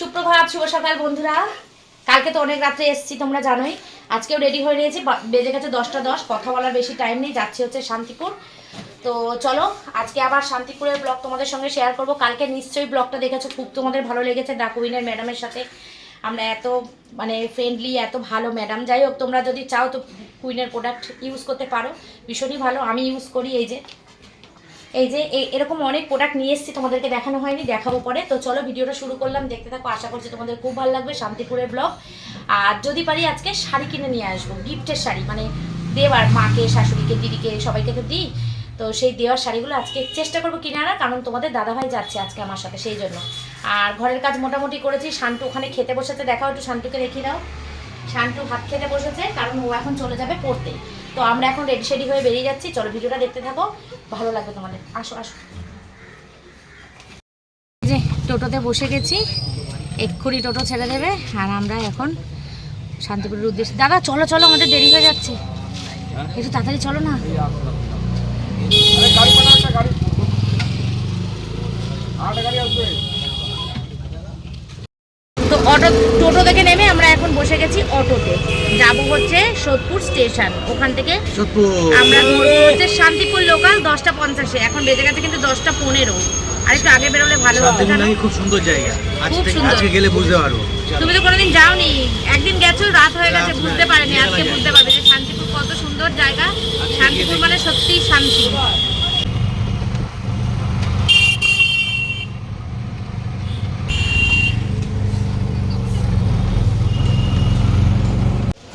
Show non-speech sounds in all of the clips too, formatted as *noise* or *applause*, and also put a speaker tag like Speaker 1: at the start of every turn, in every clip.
Speaker 1: সুপ্রভাত, শুভ সকাল বন্ধুরা। কালকে তো অনেক রাত্রে এসেছি, তোমরা জানোই। আজকেও রেডি হয়ে নিয়েছি বেজে গেছে দশটা দশ, কথা বলার বেশি টাইম নেই, যাচ্ছি হচ্ছে শান্তিপুর। তো চলো, আজকে আবার শান্তিপুরের ব্লগ তোমাদের সঙ্গে শেয়ার করব। কালকে নিশ্চয়ই ব্লগটা দেখেছ, খুব তোমাদের ভালো লেগেছে ডাকুইনের ম্যাডামের সাথে। আমরা এত মানে ফ্রেন্ডলি এত ভালো ম্যাডাম যাই হোক, তোমরা যদি চাও তো কুইনের প্রোডাক্ট ইউজ করতে পারো। ভীষণই ভালো, আমি ইউজ করি এই যে। এই যে এরকম অনেক প্রোডাক্ট নিয়ে এসেছি, তোমাদেরকে দেখানো হয়নি, দেখাবো পরে। তো চলো ভিডিওটা শুরু করলাম, দেখতে থাকো, আশা করছি তোমাদের খুব ভালো লাগবে, শান্তিপুরের ব্লগ আর যদি পারি আজকে শাড়ি কিনে নিয়ে আসব, গিফটের শাড়ি মানে দেওয়ার মাকে, শাশুড়িকে, দিদিকে, সবাইকে তো দিই। তো সেই দেওয়ার শাড়িগুলো আজকে চেষ্টা করব কিনে আনার কারণ তোমাদের দাদাভাই যাচ্ছে আজকে আমার সাথে, সেই জন্য। আর ঘরের কাজ মোটামুটি করেছি শান্টু ওখানে খেতে বসেছে, দেখাও একটু শান্টুকে রেখে দাও। শান্টু ভাত খেতে বসেছে, কারণ ও এখন চলে যাবে পড়তে। তো আমরা এখন রেডি সেডি হয়ে বেরিয়ে যাচ্ছি। চলো ভিডিওটা দেখতে থাকো। ভালো লাগবে তোমাদের। আসো আসো। যে টোটোতে বসে গেছি। এক্ষুনি টোটো ছেড়ে দেবে আর আমরা এখন শান্তিপুরের উদ্দেশ্যে। দাদা, চলো চলো, আমাদের দেরি হয়ে যাচ্ছে। একটু তাড়াতাড়ি চলো না। তো অটো টোটো থেকে নেমে আমরা এখন বসে গেছি অটোতে। যাব হচ্ছে সোদপুর স্টেশন ওখান থেকে আমরা হচ্ছে শান্তিপুর লোকাল দশটা পঞ্চাশে। এখন বেজে গেছে কিন্তু দশটা পনেরো। আর একটু আগে বেরোলে ভালো হতো
Speaker 2: শান্তিপুর খুব সুন্দর জায়গা।
Speaker 1: খুব সুন্দর।
Speaker 2: আজকে গেলে বুঝতে পারব।
Speaker 1: তুমি তো কোনোদিন যাওনি? একদিন গেছো রাত হয়ে গেছে বুঝতে পারেনি আজকে বুঝতে পারবে যে শান্তিপুর কত সুন্দর জায়গা। শান্তিপুর মানে সত্যিই শান্তি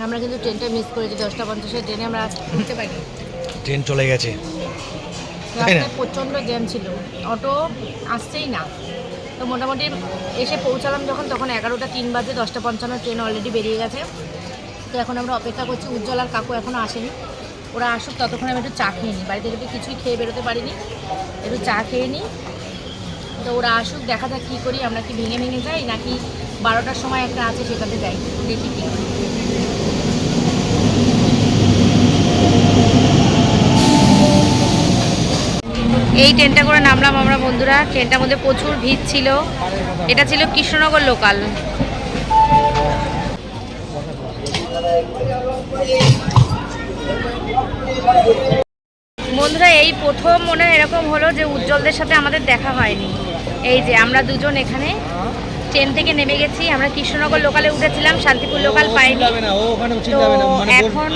Speaker 1: আমরা কিন্তু ট্রেনটা মিস করেছি দশটা পঞ্চাশের ট্রেনে আমরা উঠতে পারিনি।
Speaker 2: ট্রেন চলে গেছে?
Speaker 1: রাস্তায় প্রচণ্ড জ্যাম ছিল। অটো আসছেই না। তো মোটামুটি এসে পৌঁছালাম যখন তখন এগারোটা তিন বাজে দশটা পঞ্চান্ন ট্রেন অলরেডি বেরিয়ে গেছে। তো এখন আমরা অপেক্ষা করছি উজ্জ্বল আর কাকু এখনও আসেনি। ওরা আসুক ততক্ষণ আমি একটু চা খেয়ে নিই। বাড়িতে থেকে কিছুই খেয়ে বেরোতে পারিনি একটু চা খেয়ে নিই। তো ওরা আসুক দেখা যাক কী করি আমরা কি ভেঙে ভেঙে যাই নাকি বারোটার সময় একটা আছে সেটাতে যাই দেখি কী করি এই ট্রেনটা করে নামলাম আমরা বন্ধুরা। ট্রেনটার মধ্যে প্রচুর ভিড় ছিল। এটা ছিল কৃষ্ণনগর লোকাল বন্ধুরা, এই প্রথম মনে এরকম হলো যে উজ্জ্বলদের সাথে আমাদের দেখা হয়নি। এই যে আমরা দুজন এখানে। ট্রেন থেকে নেমে গেছি। আমরা কৃষ্ণনগর লোকালে উঠেছিলাম শান্তিপুর লোকাল পাইনি। তো এখন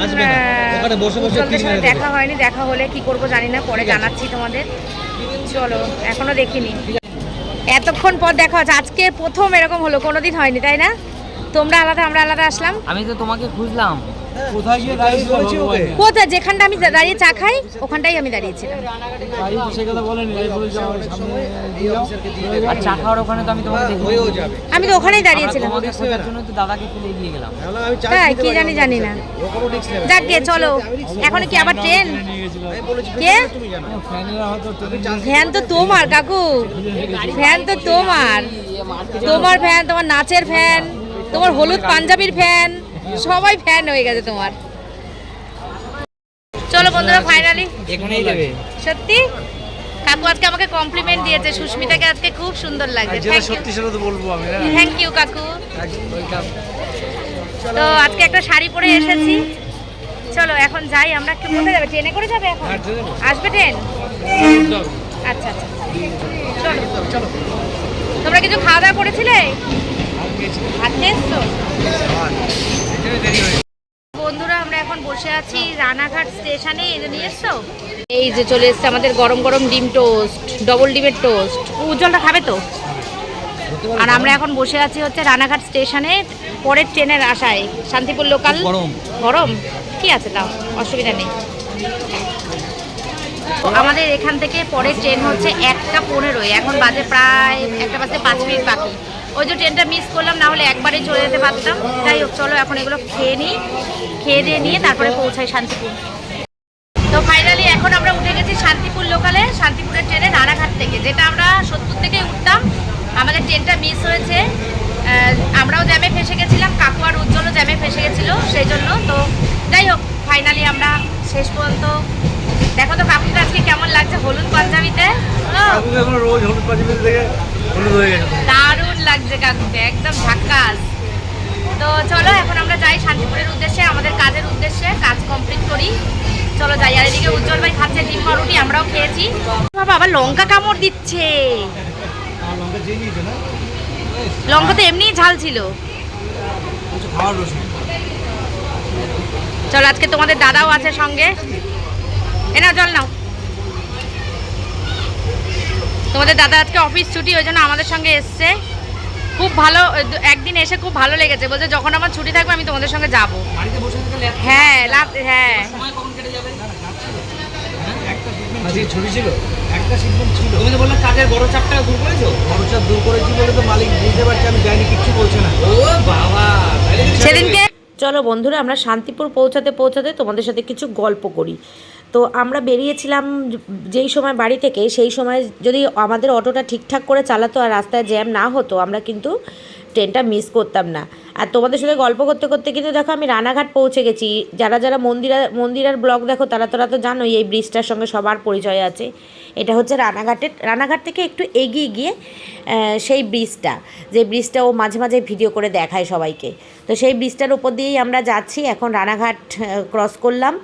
Speaker 1: চলতে উজ্জ্বলদের দেখা হয়নি দেখা হলে কি করব জানি না পরে জানাচ্ছি তোমাদের। চলো এখনও দেখিনি। এতক্ষণ পর দেখা হচ্ছে আজকে প্রথম এরকম হলো কোনোদিন হয়নি তাই না? তোমরা আলাদা আমরা আলাদা আসলাম।
Speaker 3: আমি তো তোমাকে খুঁজলাম।
Speaker 2: কোথায় গিয়ে
Speaker 1: যেখানটা আমি দাঁড়িয়ে চা খাই ওখানটাই আমি দাঁড়িয়েছিলাম।
Speaker 3: আর চা খাওয়ার ওখানে তো আমি তোমাকে
Speaker 2: যাবে।
Speaker 1: আমি তো ওখানেই দাঁড়িয়েছিলাম।
Speaker 3: দাদাকে ফেলে এগিয়ে গেলাম।
Speaker 1: তাই কি জানি
Speaker 2: না।
Speaker 1: জানি না। যাক গে চলো। এখন কি আবার ট্রেন? কে? ফ্যান তো তোমার কাকু। ফ্যান তো তোমার। তোমার ফ্যান তোমার নাচের ফ্যান তোমার হলুদ পাঞ্জাবির ফ্যান। সবাই ফ্যান হয়ে গেছে তোমার। চলো বন্ধুরা ফাইনালি
Speaker 3: এখানেই দেবে
Speaker 1: সত্যি? কাকু আজকে আমাকে কমপ্লিমেন্ট দিয়েছে সুস্মিতাকে আজকে খুব সুন্দর লাগছে।
Speaker 2: আর
Speaker 1: থ্যাংক ইউ
Speaker 2: সত্যি সেটা তো বলব আমি
Speaker 1: থ্যাংক ইউ কাকু। তো আজকে একটা শাড়ি পরে এসেছি। চলো এখন যাই আমরা। কি কোথায় যাবে? ট্রেনে করে যাবে এখন?
Speaker 2: হ্যাঁ।
Speaker 1: আসবে ট্রেন? আচ্ছা আচ্ছা। চলো।
Speaker 2: চলো
Speaker 1: তোমরা কিছু খাওয়া দাওয়া করেছিলে?
Speaker 2: দেরি হয়ে
Speaker 1: বন্ধুরা আমরা এখন বসে আছি রানাঘাট স্টেশনে নিয়ে এসছো? এই যে চলে এসছে আমাদের গরম গরম ডিম টোস্ট ডবল ডিমের টোস্ট। উজ্জ্বলটা খাবে তো? আর আমরা এখন বসে আছি হচ্ছে রানাঘাট স্টেশনে পরের ট্রেনের আশায়। শান্তিপুর লোকাল
Speaker 3: গরম।
Speaker 1: কি আছে তাও? অসুবিধা নেই। আমাদের এখান থেকে পরের ট্রেন হচ্ছে একটা পনেরোই এখন বাজে প্রায় একটা বাজে পাঁচ মিনিট বাকি। ওই যে ট্রেনটা মিস করলাম, না হলে একবারেই চলে যেতে পারতাম। যাই হোক, চলো এখন এগুলো খেয়ে নিই। খেয়ে দিয়ে নিয়ে তারপরে পৌঁছাই শান্তিপুর। তো ফাইনালি এখন আমরা উঠে গেছি শান্তিপুর লোকালে শান্তিপুরের ট্রেনে রানাঘাট থেকে। যেটা আমরা সত্তর থেকে উঠতাম, আমাদের ট্রেনটা মিস হয়েছে। আমরাও জ্যামে ফেসে গেছিলাম, কাকু আর উজ্জ্বলও জ্যামে ফেসে গেছিল, সেই জন্য। তো যাই হোক ফাইনালি আমরা শেষ পর্যন্ত দেখো তো কাকুকে আজকে কেমন লাগছে হলুদ পাঞ্জাবিতে?
Speaker 2: রোজ হলুদ হলুদ হয়ে গেছে।
Speaker 1: দারুণ লাগছে কাকুকে একদম ঝাক্কাস। তো চলো এখন আমরা যাই শান্তিপুরের উদ্দেশ্যে আমাদের কাজের উদ্দেশ্যে কাজ কমপ্লিট করি। চলো যাই আর এদিকে উজ্জ্বল ভাই খাচ্ছে ডিম রুটি আমরাও খেয়েছি। বাবা আবার লঙ্কা কামড় দিচ্ছে।
Speaker 2: লঙ্কা না?
Speaker 1: লঙ্কা তো এমনিই ঝাল ছিল।
Speaker 2: রসুন।
Speaker 1: চলো আজকে তোমাদের দাদাও আছে সঙ্গে। এ নাও জল নাও। তোমাদের দাদা আজকে অফিস ছুটি ওই জন্য আমাদের সঙ্গে এসছে। খুব ভালো একদিন এসে খুব ভালো লেগেছে। বলছে যখন আমার ছুটি থাকবে আমি তোমাদের সঙ্গে যাব।
Speaker 3: বাড়িতে বসে থাকলে
Speaker 1: হ্যাঁ লাভ- হ্যাঁ।
Speaker 3: সময় কখন কেটে যাবে?
Speaker 2: আজকে ছুটি ছিল? একটা সিগন্যাল ছিল।
Speaker 3: তুমি বললে কাজের বড় চাপটা দূর করেছ।
Speaker 2: খরচা দূর করেছি বলে তো মালিক বুঝতে পারছে আমি যাইনি কিচ্ছু বলছে না।
Speaker 3: ও বাবা
Speaker 1: সেদিনকে চলো বন্ধুরা, আমরা শান্তিপুর পৌঁছাতে পৌঁছাতে তোমাদের সাথে কিছু গল্প করি। তো আমরা বেরিয়েছিলাম যেই সময় বাড়ি থেকে, সেই সময় যদি আমাদের অটোটা ঠিকঠাক করে চালাতো আর রাস্তায় জ্যাম না হতো, আমরা কিন্তু ট্রেনটা মিস করতাম না। আর তোমাদের সাথে গল্প করতে করতে কিন্তু দেখো আমি রানাঘাট পৌঁছে গেছি। যারা যারা মন্দিরা, মন্দিরার ব্লগ দেখো তারা তারা তো জানোই এই ব্রিজটার সঙ্গে সবার পরিচয় আছে। এটা হচ্ছে রানাঘাটের, রানাঘাট থেকে একটু এগিয়ে গিয়ে সেই ব্রিজটা, যে ব্রিজটা ও মাঝে মাঝে ভিডিও করে দেখায় সবাইকে। তো সেই ব্রিজটার উপর দিয়েই আমরা যাচ্ছি। এখন রানাঘাট ক্রস করলাম।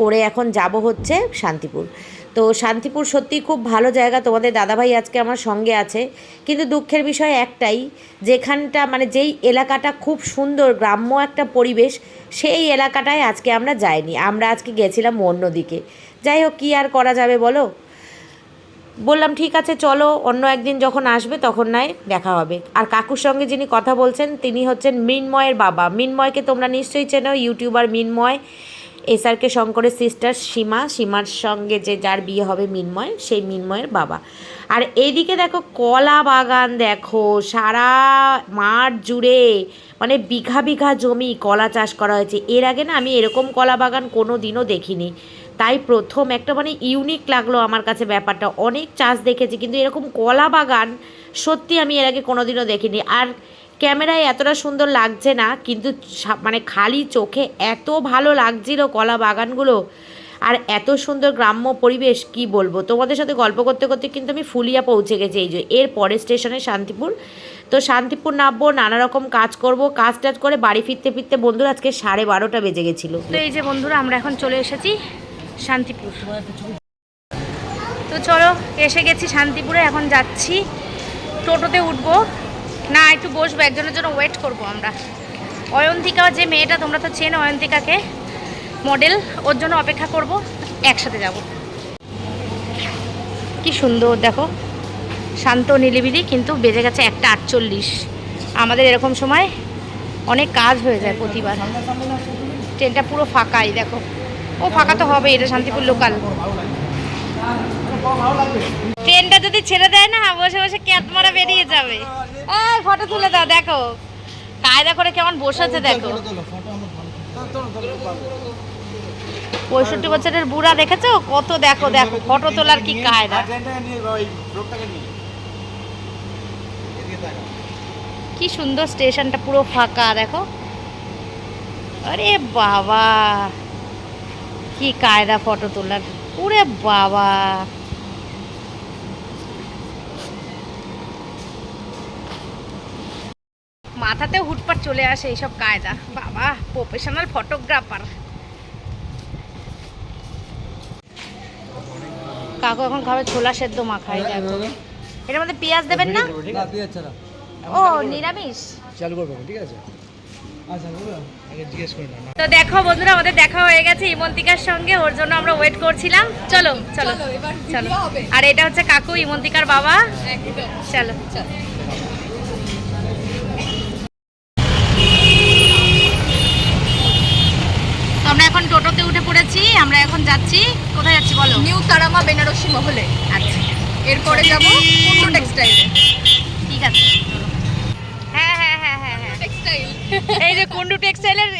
Speaker 1: করে এখন যাব হচ্ছে শান্তিপুর। তো শান্তিপুর সত্যিই খুব ভালো জায়গা। তোমাদের দাদাভাই আজকে আমার সঙ্গে আছে। কিন্তু দুঃখের বিষয় একটাই, যেখানটা মানে যেই এলাকাটা খুব সুন্দর, গ্রাম্য একটা পরিবেশ, সেই এলাকাটায় আজকে আমরা যাইনি। আমরা আজকে গেছিলাম অন্যদিকে যাই হোক, কী আর করা যাবে বলো? বললাম, ঠিক আছে, চলো, অন্য একদিন যখন আসবে তখন নয়, দেখা হবে। আর কাকুর সঙ্গে যিনি কথা বলছেন, তিনি হচ্ছেন মিনময়ের বাবা। মিনময়কে তোমরা নিশ্চয়ই চেনো, ইউটিউবার মিনময়। এসআরকে শঙ্করের সিস্টার সীমা, সীমার সঙ্গে যে যার বিয়ে হবে মিনময়, সেই মিনময়ের বাবা। আর এইদিকে দেখো কলা বাগান দেখো, সারা মাঠ জুড়ে মানে বিঘা বিঘা জমি কলা চাষ করা হয়েছে। এর আগে না আমি এরকম কলা বাগান কোনো দিনও দেখিনি। তাই প্রথম একটা মানে ইউনিক লাগল আমার কাছে ব্যাপারটা। অনেক চাষ দেখেছি, কিন্তু এরকম কলা বাগান সত্যি আমি এর আগে কোনো দিনও দেখিনি। আর ক্যামেরায় এতটা সুন্দর লাগছে না, কিন্তু মানে খালি চোখে এত ভালো লাগছিল কলা বাগানগুলো। আর এত সুন্দর গ্রাম্য পরিবেশ, কি বলব? তোমাদের সাথে গল্প করতে করতে কিন্তু আমি ফুলিয়া পৌঁছে গেছি এই যে। এর পরের স্টেশনে শান্তিপুর। তো শান্তিপুর নামবো নানা রকম কাজ করব, কাজ টাজ করে বাড়ি ফিরতে ফিরতে বন্ধুরা আজকে সাড়ে বারোটা বেজে গেছিল। তো এই যে বন্ধুরা, আমরা এখন চলে এসেছি শান্তিপুর। তো চলো, এসে গেছি শান্তিপুরে, এখন যাচ্ছি টোটোতে উঠবো। না, একটু বসবো, একজনের জন্য ওয়েট করব আমরা। অয়ন্তিকা যে মেয়েটা, তোমরা তো চেন অয়ন্তিকাকে। মডেল ওর জন্য অপেক্ষা করব, একসাথে যাব। কি সুন্দর, দেখো। শান্ত, নিলিবিলি, কিন্তু বেজে গেছে একটা আটচল্লিশ। আমাদের এরকম সময় অনেক কাজ হয়ে যায় প্রতিবার। ট্রেনটা পুরো ফাঁকাই, দেখো। ও ফাঁকা তো হবে এটা শান্তিপুর লোকাল ট্রেনটা যদি ছেড়ে দেয় না, বসে বসে ক্যাট মারা বেরিয়ে যাবে। এই, ফটো তুলে দাও, দেখো। কায়দা করে কেমন বসেছে, দেখো। পঁয়ষট্টি বছরের বুড়া দেখেছ? কত দেখো দেখো, ফটো তোলার কি কায়দা। কি সুন্দর স্টেশনটা পুরো ফাঁকা, দেখো। আরে বাবা, কি কায়দা ফটো তোলার। ওরে বাবা। মাথাতে হুটপাট চলে আসে এইসব কায়দা। বাবা প্রফেশনাল ফটোগ্রাফার কাকু এখন খাবে ছোলা সেদ্ধ মাখাই দেখো। এটার মধ্যে পেঁয়াজ দেবেন না? ও নিরামিষ?
Speaker 2: চালু করব ঠিক আছে? আচ্ছা আগে জিজ্ঞেস করে না?
Speaker 1: তো দেখো বন্ধুরা আমাদের দেখা হয়ে গেছে ইমন্তিকার সঙ্গে ওর জন্য আমরা ওয়েট করছিলাম। চলো চলো চলো আর এটা হচ্ছে কাকু ইমন্তিকার বাবা। চলো। তো
Speaker 4: তারামা মহলে।
Speaker 1: আচ্ছা
Speaker 4: এরপরে যাব কুন্ডু টেক্সটাইলে
Speaker 1: ঠিক আছে হ্যাঁ হ্যাঁ হ্যাঁ হ্যাঁ হ্যাঁ।
Speaker 4: টেক্সটাইল
Speaker 1: এই যে কুন্ডু টেক্সটাইলের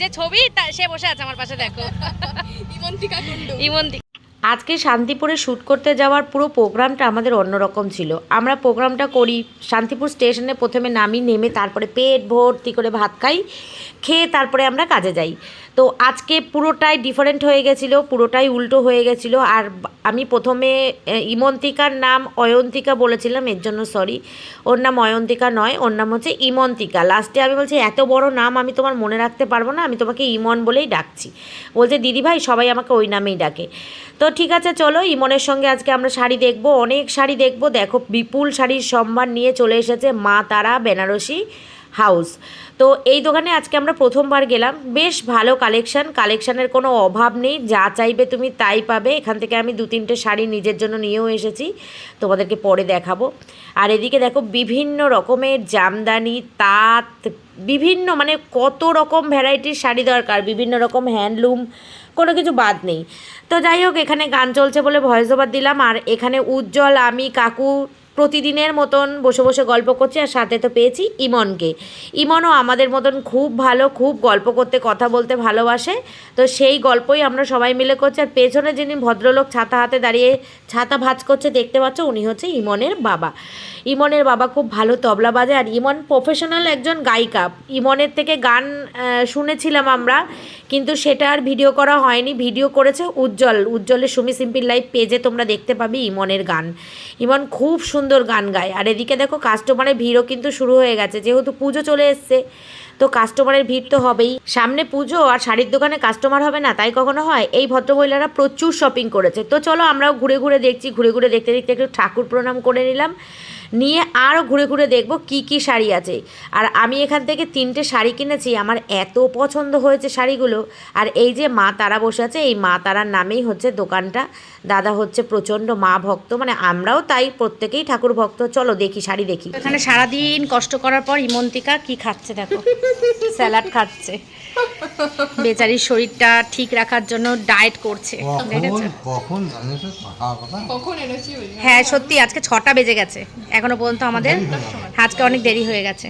Speaker 1: যে ছবি তা সে বসে আছে আমার পাশে দেখো। *laughs*
Speaker 4: ইমন্তিকা কুন্ডু।
Speaker 1: ইমন্তি
Speaker 5: আজকে শান্তিপুরে শ্যুট করতে যাওয়ার পুরো প্রোগ্রামটা আমাদের অন্যরকম ছিল। আমরা প্রোগ্রামটা করি শান্তিপুর স্টেশনে প্রথমে নামি নেমে তারপরে পেট ভর্তি করে ভাত খাই। খেয়ে তারপরে আমরা কাজে যাই। তো আজকে পুরোটাই ডিফারেন্ট হয়ে গেছিল, পুরোটাই উল্টো হয়ে গেছিল। আর আমি প্রথমে ইমন্তিকার নাম অয়ন্তিকা বলেছিলাম, এর জন্য সরি ওর নাম অয়ন্তিকা নয়, ওর নাম হচ্ছে ইমন্তিকা। লাস্টে আমি বলছি, এত বড় নাম আমি তোমার মনে রাখতে পারব না, আমি তোমাকে ইমন বলেই ডাকছি। বলছে দিদিভাই সবাই আমাকে ওই নামেই ডাকে। তো ঠিক আছে, চলো, ইমনের সঙ্গে আজকে আমরা শাড়ি দেখব, অনেক শাড়ি দেখব। দেখো, বিপুল শাড়ির সম্মান নিয়ে চলে এসেছে মা তারা, বেনারসি। হাউস। তো এই দোকানে আজকে আমরা প্রথমবার গেলাম। বেশ ভালো কালেকশান। কালেকশানের কোনো অভাব নেই। যা চাইবে তুমি তাই পাবে। এখান থেকে আমি দু তিনটে শাড়ি নিজের জন্য নিয়েও এসেছি। তোমাদেরকে পরে দেখাবো। আর এদিকে দেখো, বিভিন্ন রকমের জামদানি, তাঁত, বিভিন্ন মানে কত রকম ভ্যারাইটির শাড়ি দরকার। বিভিন্ন রকম হ্যান্ডলুম, কোনো কিছু বাদ নেই। তো যাই হোক, এখানে গান চলছে বলে ভয়েস ওভার দিলাম। আর এখানে উজ্জ্বল আমি কাকু প্রতিদিনের মতন বসে বসে গল্প করছি আর সাথে তো পেয়েছি ইমনকে। ইমনও আমাদের মতন খুব ভালো, খুব গল্প করতে, কথা বলতে ভালোবাসে। তো সেই গল্পই আমরা সবাই মিলে করছি আর পেছনে যিনি ভদ্রলোক ছাতা হাতে দাঁড়িয়ে ছাতা ভাজ করছে, দেখতে পাচ্ছ উনি হচ্ছে ইমনের বাবা। ইমনের বাবা খুব ভালো তবলা বাজে আর ইমন প্রফেশনাল একজন গায়িকা। ইমনের থেকে গান শুনেছিলাম আমরা, কিন্তু সেটা আর ভিডিও করা হয়নি। ভিডিও করেছে উজ্জ্বল। উজ্জ্বলের সুমি সিম্পিল লাইফ পেজে তোমরা দেখতে পাবে ইমনের গান। ইমন খুব সুন্দর গান গায়। আর এদিকে দেখো কাস্টমারের ভিড়ও কিন্তু শুরু হয়ে গেছে, যেহেতু পুজো চলে এসছে, তো কাস্টমারের ভিড় তো হবেই। সামনে পুজো আর শাড়ির দোকানে কাস্টমার হবে না, তাই কখনো হয়? এই ভদ্রমহিলারা প্রচুর শপিং করেছে। তো চলো আমরাও ঘুরে ঘুরে দেখছি, ঘুরে ঘুরে দেখতে দেখতে একটু ঠাকুর প্রণাম করে নিলাম। নিয়ে আরও ঘুরে ঘুরে দেখব কি কি শাড়ি আছে। আর আমি এখান থেকে তিনটে শাড়ি কিনেছি আমার এত পছন্দ হয়েছে শাড়িগুলো। আর এই যে মা তারা বসে আছে এই মা তারার নামেই হচ্ছে দোকানটা। দাদা হচ্ছে প্রচণ্ড মা ভক্ত মানে আমরাও তাই প্রত্যেকেই ঠাকুর ভক্ত। চলো দেখি শাড়ি দেখি। এখানে সারাদিন কষ্ট করার পর ইমন্তিকা কি খাচ্ছে দেখো? স্যালাড খাচ্ছে। বেচারির শরীরটা ঠিক রাখার জন্য ডায়েট করছে।
Speaker 4: ওই
Speaker 5: হ্যাঁ সত্যি আজকে ছটা বেজে গেছে। এখনও পর্যন্ত আমাদের আজকে অনেক দেরি হয়ে গেছে।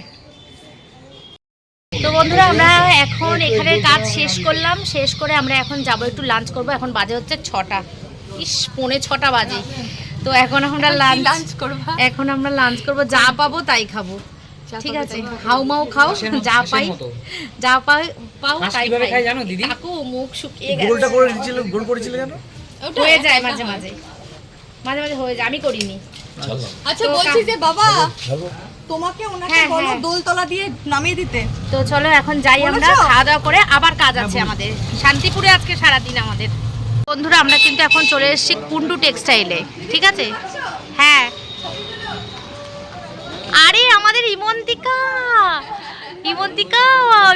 Speaker 5: তো বন্ধুরা আমরা এখন এখানে কাজ শেষ করলাম। শেষ করে আমরা এখন যাব একটু লাঞ্চ করব। এখন বাজে হচ্ছে ছটা। ইস পৌনে ছটা বাজে। তো এখন আমরা লাঞ্চ
Speaker 4: লাঞ্চ করবা?
Speaker 5: এখন আমরা লাঞ্চ করব। যা পাবো তাই খাব। ঠিক আছে? হাউমাউ খাও যা পাই যা পাই পাও তাই খাই।
Speaker 3: জানো দিদি?
Speaker 5: কাকু মুখ শুকিয়ে গেছে।
Speaker 2: গোলটা করে দিচ্ছিল গোল করেছিল কেন
Speaker 5: হয়ে যায় মাঝে মাঝে। মাঝে মাঝে হয়ে যায় আমি করিনি।
Speaker 4: আচ্ছা বলছি যে বাবা তোমাকে ওনাকে
Speaker 5: হ্যাঁ,
Speaker 4: বলো
Speaker 5: হ্যাঁ।
Speaker 4: দোলতলা দিয়ে নামিয়ে দিতে।
Speaker 5: তো চলো এখন যাই আমরা খাওয়া দাওয়া করে আবার কাজ আছে আমাদের। শান্তিপুরে আজকে সারাদিন আমাদের। বন্ধুরা আমরা কিন্তু এখন চলে এসেছি কুন্ডু টেক্সটাইলে ঠিক আছে? হ্যাঁ। আরে আমাদের ইমন্তিকা! ইমন্তিকা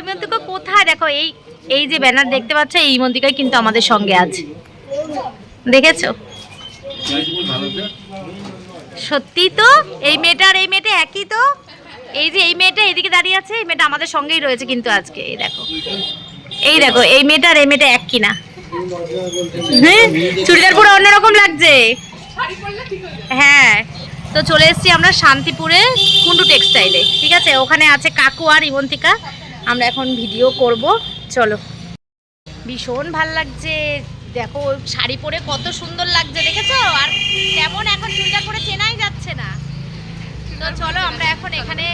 Speaker 5: ইমন্তিকা কোথায়? দেখো এই এই যে ব্যানার দেখতে পাচ্ছ এই ইমন্তিকাই কিন্তু আমাদের সঙ্গে আছে। দেখেছ? সত্যি তো? এই মেয়েটা আর এই মেয়েটা একই তো? এই যে এই মেয়েটা এদিকে দাঁড়িয়ে আছে, এই মেয়েটা আমাদের সঙ্গেই রয়েছে কিন্তু আজকে, এই দেখো। এই দেখো, এই মেয়েটা আর এই মেয়েটা এক কিনা। হ্যাঁ চুড়িদার পুরো অন্যরকম লাগছে। হ্যাঁ তো চলে এসেছি আমরা শান্তিপুরে কুন্ডু টেক্সটাইলে, ঠিক আছে? ওখানে আছে কাকু আর ইমন্তিকা। আমরা এখন ভিডিও করব, চলো। ভীষণ ভালো লাগছে। দেখো ওই শাড়ি পরে কত সুন্দর লাগছে দেখেছ? আর তেমন এখন চুড়িদার পরে চেনাই যাচ্ছে না। তো চলো আমরা এখন এখানে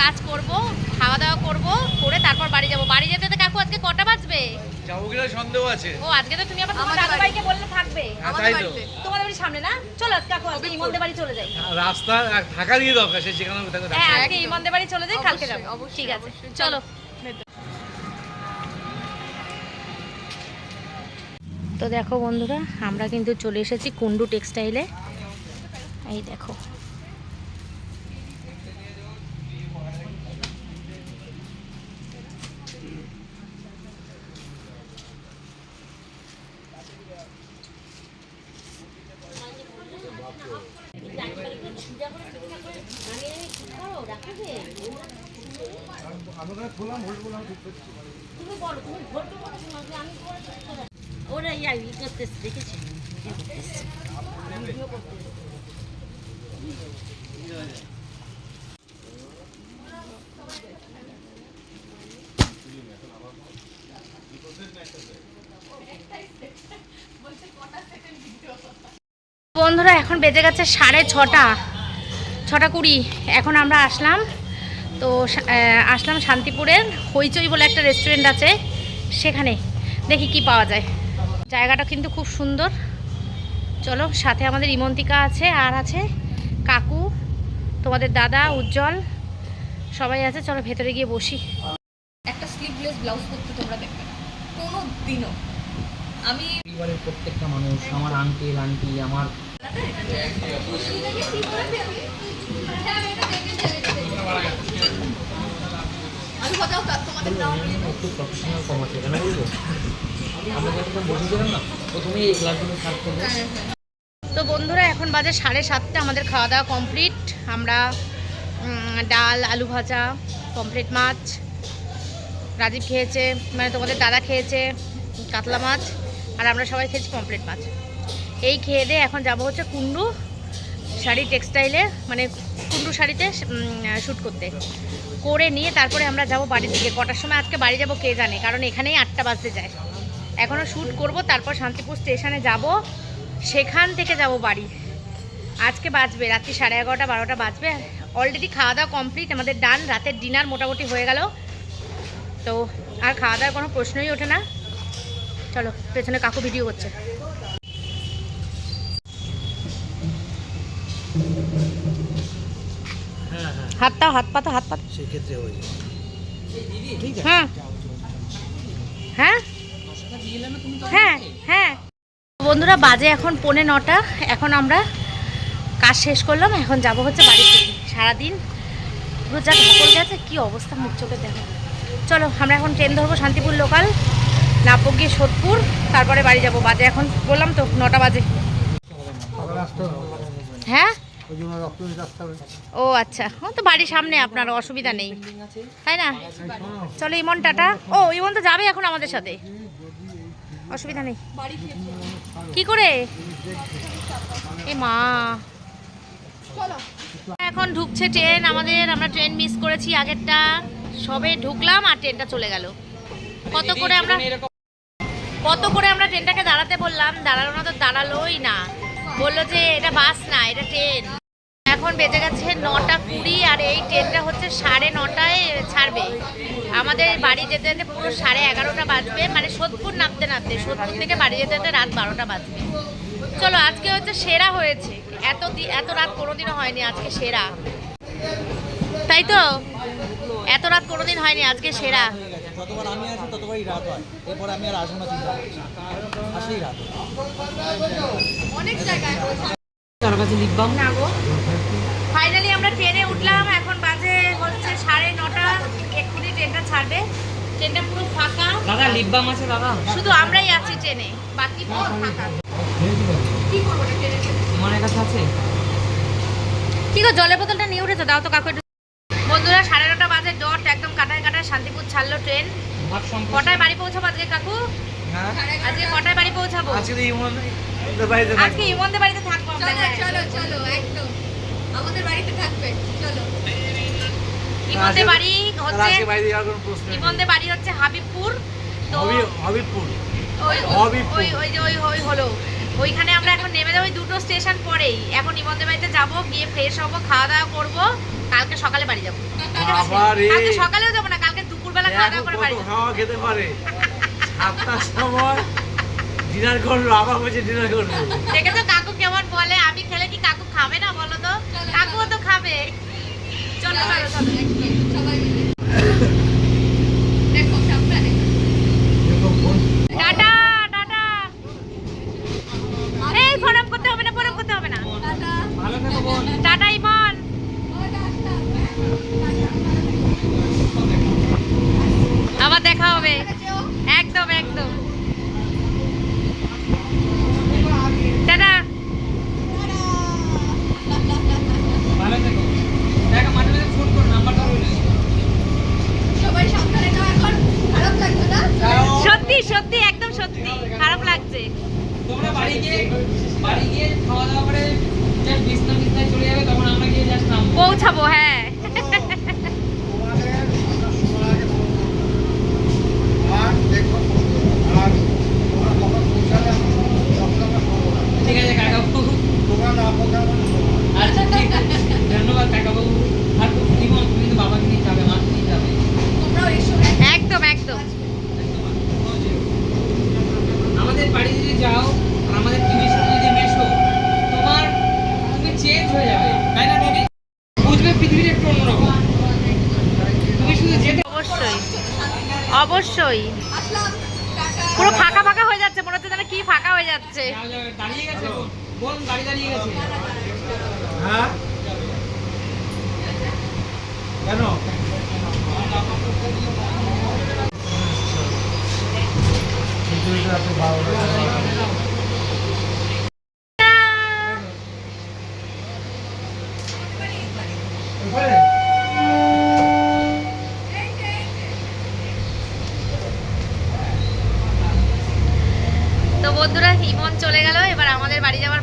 Speaker 5: কাজ করব খাওয়া দাওয়া করব করে তারপর বাড়ি যাব। বাড়ি যেতে তো কাকু আজকে কটা বাজবে?
Speaker 2: যাব কিনা সন্দেহ আছে।
Speaker 5: ও আজকে তো তুমি আবার তোমার দাদু ভাইকে বললে থাকবে।
Speaker 4: আমাদের
Speaker 2: তাই
Speaker 4: বাড়িতে।
Speaker 5: তোমাদের বাড়ির সামনে না? চলো আজকে কাকু আজকে ইমনদের বাড়ি চলে যাই।
Speaker 2: রাস্তা আর থাকা দিয়ে দরকার সে যেখানে থাকা।
Speaker 5: হ্যাঁ আজকে ইমনদের বাড়ি চলে যাই কালকে যাব। ঠিক আছে চলো। তো দেখো বন্ধুরা আমরা কিন্তু চলে এসেছি কুন্ডু টেক্সটাইলে। এই দেখো ওরা ইয়া ই করতেছে দেখেছি
Speaker 1: বন্ধুরা, এখন বেজে গেছে সাড়ে ছটা ছটা কুড়ি। এখন আমরা আসলাম, তো আসলাম শান্তিপুরের হইচই বলে একটা রেস্টুরেন্ট আছে, সেখানে। দেখি কি পাওয়া যায়। জায়গাটা কিন্তু খুব সুন্দর। চলো, সাথে আমাদের ইমন্তিকা আছে, আর আছে কাকু, তোমাদের দাদা, উজ্জ্বল, সবাই আছে, চলো ভেতরে গিয়ে বসি।
Speaker 4: একটা স্লিভলেস ব্লাউজ পরতে তোমরা দেখবে কোনো দিনও। আমি
Speaker 3: পরিবারের প্রত্যেকটা মানুষ, আমার আঙ্কেল আন্টি আমার
Speaker 4: তো
Speaker 1: বন্ধুরা, এখন বাজে সাড়ে সাতটা, আমাদের খাওয়া দাওয়া কমপ্লিট আমরা ডাল, আলু ভাজা কমপ্লিট মাছ। রাজীব খেয়েছে মানে তোমাদের দাদা খেয়েছে, কাতলা মাছ। আর আমরা সবাই খেয়েছি কমপ্লিট মাছ। এই খেয়ে দিয়ে এখন যাব হচ্ছে কুন্ডু শাড়ি টেক্সটাইলে মানে কুন্ডু শাড়িতে শ্যুট করতে। করে নিয়ে তারপরে আমরা যাব বাড়ির দিকে। কটার সময় আজকে বাড়ি যাব কে জানে, কারণ এখানেই আটটা বাজতে যায়। এখনও শ্যুট করব, তারপর শান্তিপুর স্টেশনে যাব। সেখান থেকে যাব বাড়ি। আজকে বাজবে, রাত্রি সাড়ে এগারোটা, বারোটা বাজবে। অলরেডি খাওয়া দাওয়া কমপ্লিট আমাদের ডান রাতের ডিনার মোটামুটি হয়ে গেল। তো আর খাওয়া দাওয়ার কোনো প্রশ্নই ওঠে না। চলো পেছনে কাকু ভিডিও করছে।
Speaker 2: হ্যাঁ
Speaker 1: হাত পাতো হাত পাতো।
Speaker 2: সেক্ষেত্রে হয়ে যাবে।
Speaker 1: হ্যাঁ। হ্যাঁ? হ্যাঁ হ্যাঁ। বন্ধুরা বাজে এখন পৌনে নটা। এখন আমরা কাজ শেষ করলাম। এখন যাব হচ্ছে দিকে সারাদিন পুরো যা ধকল গেছে কী অবস্থা মুখ চোখে দেখো। চলো আমরা এখন ট্রেন ধরবো শান্তিপুর লোকাল নাপক গিয়ে সোদপুর তারপরে বাড়ি যাব বাজে। এখন বললাম তো নটা বাজে। হ্যাঁ? ও আচ্ছা। ও তো বাড়ির সামনে আপনার অসুবিধা নেই। তাই না? চলো ইমন টাটা। ও ইমন তো যাবে এখন আমাদের সাথে। অসুবিধা নেই। কি করে? এ মা। এখন ঢুকছে ট্রেন আমাদের আমরা ট্রেন মিস করেছি আগেরটা। সবে ঢুকলাম আর ট্রেনটা চলে গেল। কত করে আমরা কত করে আমরা ট্রেনটাকে দাঁড়াতে বললাম? দাঁড়াল না তো দাঁড়ালোই না। বলল যে এটা বাস না, এটা ট্রেন। এখন বেজে গেছে নটা কুড়ি আর এই ট্রেনটা হচ্ছে সাড়ে নটায় ছাড়বে। আমাদের বাড়ি যেতে যেতে পুরো সাড়ে এগারোটা বাজবে মানে সোদপুর নামতে নামতে, সোদপুর থেকে বাড়ি যেতে যেতে রাত বারোটা বাজবে। চলো, আজকে হচ্ছে সেরা হয়েছে। এত এত রাত কোনোদিনও হয়নি আজকে সেরা। তাই তো? এত রাত কোনোদিন হয়নি আজকে সেরা।
Speaker 2: যতবার আমি আসি ততবারই রাত হয়। এরপরে আমি আর আসব না চিন্তা করছি আসলেই রাত
Speaker 4: অনেক জায়গায়।
Speaker 3: কারও কাছে লিখবাম
Speaker 1: না গো। ফাইনালি আমরা ট্রেনে উঠলাম এখন বাজে হচ্ছে সাড়ে নটা এক্ষুনি ট্রেনটা ছাড়বে। ট্রেনটা পুরো ফাঁকা।
Speaker 3: দাদা লিপবাম আছে দাদা
Speaker 1: শুধু আমরাই আছি ট্রেনে বাকি পুরো ফাঁকা।
Speaker 4: কি করব টেনে?
Speaker 3: তোমার কাছে আছে?
Speaker 1: কি গো জলের বোতলটা নিয়ে উঠেছো? দাও তো কাকু একটু বন্ধুরা সাড়ে নটা বাজে ডট একদম কাটায় কাটায় শান্তিপুর ছাড়লো ট্রেন। কটায় বাড়ি পৌঁছাবো আজকে কাকু?
Speaker 2: হ্যাঁ।
Speaker 1: আজকে কটায় বাড়ি পৌঁছাবো?
Speaker 2: আজকে তো বাড়িতে থাকব।
Speaker 1: ইমনদের বাড়িতে থাকব আমরা
Speaker 4: চলো
Speaker 1: হ্যাঁ।
Speaker 4: চলো চলো একদম। আমাদের বাড়িতে থাকবে চলো।
Speaker 1: ইমনদের বাড়ি হচ্ছে
Speaker 2: আজকে বাড়িতে যাওয়ার কোনো প্রশ্ন নেই।
Speaker 1: ইমনদের বাড়ি হচ্ছে হাবিবপুর। তো
Speaker 2: হবি-
Speaker 1: ওই ওই ওই ওই ওই হলো। ওইখানে আমরা এখন নেমে যাব ওই দুটো স্টেশন পরেই। এখন ইমনদের বাড়িতে যাব গিয়ে ফ্রেশ হব খাওয়া দাওয়া করব। কালকে সকালে বাড়ি যাব। কালকে সকালেও যাব না কালকে দুপুরবেলা খাওয়া দাওয়া করে বাড়ি
Speaker 2: খাওয়া খেতে পারে? সাতটার সময় ডিনার করল আবার বলছে ডিনার করব।
Speaker 1: দেখেছ কাকু কেমন বলে? আমি খেলে কি কাকু খাবে না বলো তো? কাকুও তো খাবে। চলো চলো চলো
Speaker 4: সবাই দেখো সাবধানে
Speaker 1: টাটা টাটা। এই ফরম করতে হবে না ফরম করতে হবে না।
Speaker 4: টাটা
Speaker 1: ইমন
Speaker 4: ও টাটা
Speaker 1: আবার দেখা হবে। একদম একদম। টাটা।
Speaker 4: খারাপ লাগছে না
Speaker 1: সত্যি সত্যি একদম সত্যি। খারাপ লাগছে।
Speaker 3: তোমরা বাড়ি গিয়ে বাড়ি গিয়ে খাওয়া দাওয়া করে জাস্ট বিছনা বিছনায় চলে যাবে তখন আমরা গিয়ে জাস্ট
Speaker 1: পৌঁছাবো হ্যাঁ। Welcome.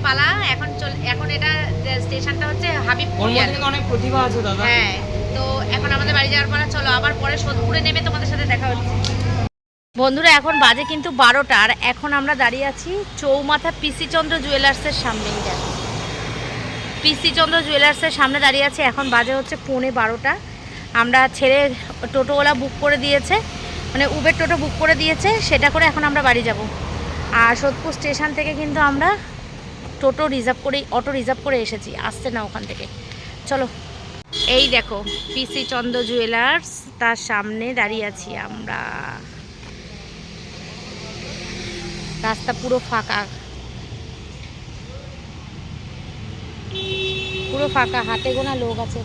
Speaker 1: পালা এখন চল এখন এটা স্টেশনটা হচ্ছে গেল
Speaker 3: অনেক প্রতিভা আছে দাদা।
Speaker 1: হ্যাঁ তো এখন আমাদের বাড়ি যাওয়ার পালা চলো আবার পরে সোদপুরে নেমে তোমাদের সাথে দেখা হচ্ছে। বন্ধুরা এখন বাজে কিন্তু বারোটা আর এখন আমরা দাঁড়িয়ে আছি চৌমাথা পিসি চন্দ্র জুয়েলার্সের সামনেই দেখো। পিসি চন্দ্র জুয়েলার্সের সামনে দাঁড়িয়ে আছি এখন বাজে হচ্ছে পৌনে বারোটা। আমরা ছেড়ে টোটোওয়ালা বুক করে দিয়েছে মানে উবের টোটো বুক করে দিয়েছে সেটা করে এখন আমরা বাড়ি যাব। আর সোদপুর স্টেশন থেকে কিন্তু আমরা টোটো রিজার্ভ করেই অটো রিজার্ভ করে এসেছি আসছে না ওখান থেকে। চলো এই দেখো পিসি চন্দ্র জুয়েলার্স তার সামনে দাঁড়িয়ে আছি আমরা। রাস্তা পুরো ফাঁকা। পুরো ফাঁকা হাতে গোনা লোক আছে।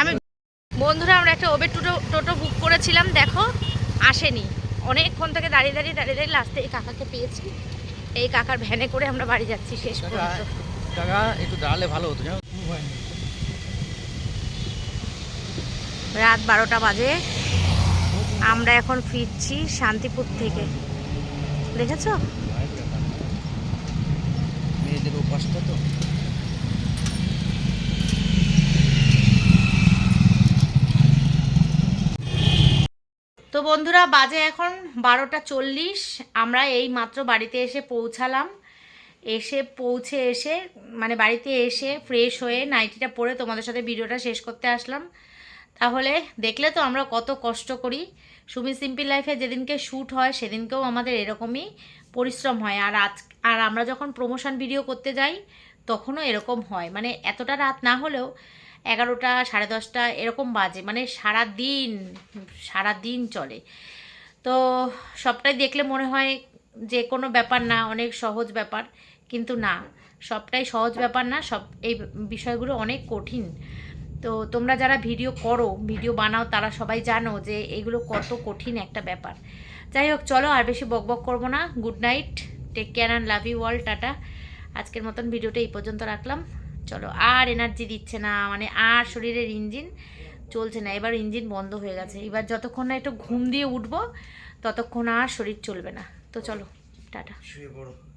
Speaker 1: আমি বন্ধুরা আমরা একটা ওবের টোটো টোটো বুক করেছিলাম দেখো আসেনি। অনেকক্ষণ থেকে দাঁড়িয়ে দাঁড়িয়ে দাঁড়িয়ে দাঁড়িয়ে লাস্টে এই কাকাকে পেয়েছি। এই কাকার ভ্যানে করে আমরা বাড়ি যাচ্ছি শেষ পর্যন্ত।
Speaker 2: কাকা একটু দাঁড়ালে ভালো হতো জানো?
Speaker 1: রাত বারোটা বাজে। আমরা এখন ফিরছি শান্তিপুর থেকে। দেখেছ?
Speaker 2: মেয়েদের উপাসটা তো।
Speaker 1: তো বন্ধুরা, বাজে এখন বারোটা চল্লিশ। আমরা এই মাত্র বাড়িতে এসে পৌঁছালাম। এসে পৌঁছে এসে মানে বাড়িতে এসে ফ্রেশ হয়ে নাইটিটা পরে তোমাদের সাথে ভিডিওটা শেষ করতে আসলাম। তাহলে দেখলে তো আমরা কত কষ্ট করি। সুমি সিম্পল লাইফে যেদিনকে শ্যুট হয়, সেদিনকেও আমাদের এরকমই পরিশ্রম হয়। আর আজ, আর আমরা যখন প্রমোশন ভিডিও করতে যাই, তখনও এরকম হয়। মানে এতটা রাত না হলেও এগারোটা, সাড়ে দশটা, এরকম বাজে। মানে সারা দিন সারা দিন চলে। তো সবটাই দেখলে মনে হয় যে কোনো ব্যাপার না, অনেক সহজ ব্যাপার। কিন্তু না, সবটাই সহজ ব্যাপার না, সব এই বিষয়গুলো অনেক কঠিন। তো তোমরা যারা ভিডিও করো, ভিডিও বানাও, তারা সবাই জানো যে এগুলো কত কঠিন একটা ব্যাপার। যাই হোক, চলো আর বেশি বকবক করব না। Good night, take care and love you all, tata. আজকের মতন ভিডিওটা এই পর্যন্ত রাখলাম। চলো, আর এনার্জি দিচ্ছে না মানে আর শরীরের ইঞ্জিন চলছে না। এবার ইঞ্জিন বন্ধ হয়ে গেছে। এবার যতক্ষণ না একটু ঘুম দিয়ে উঠবো, ততক্ষণ আর শরীর চলবে না। তো চলো, টাটা।
Speaker 2: শুয়ে পড়ো।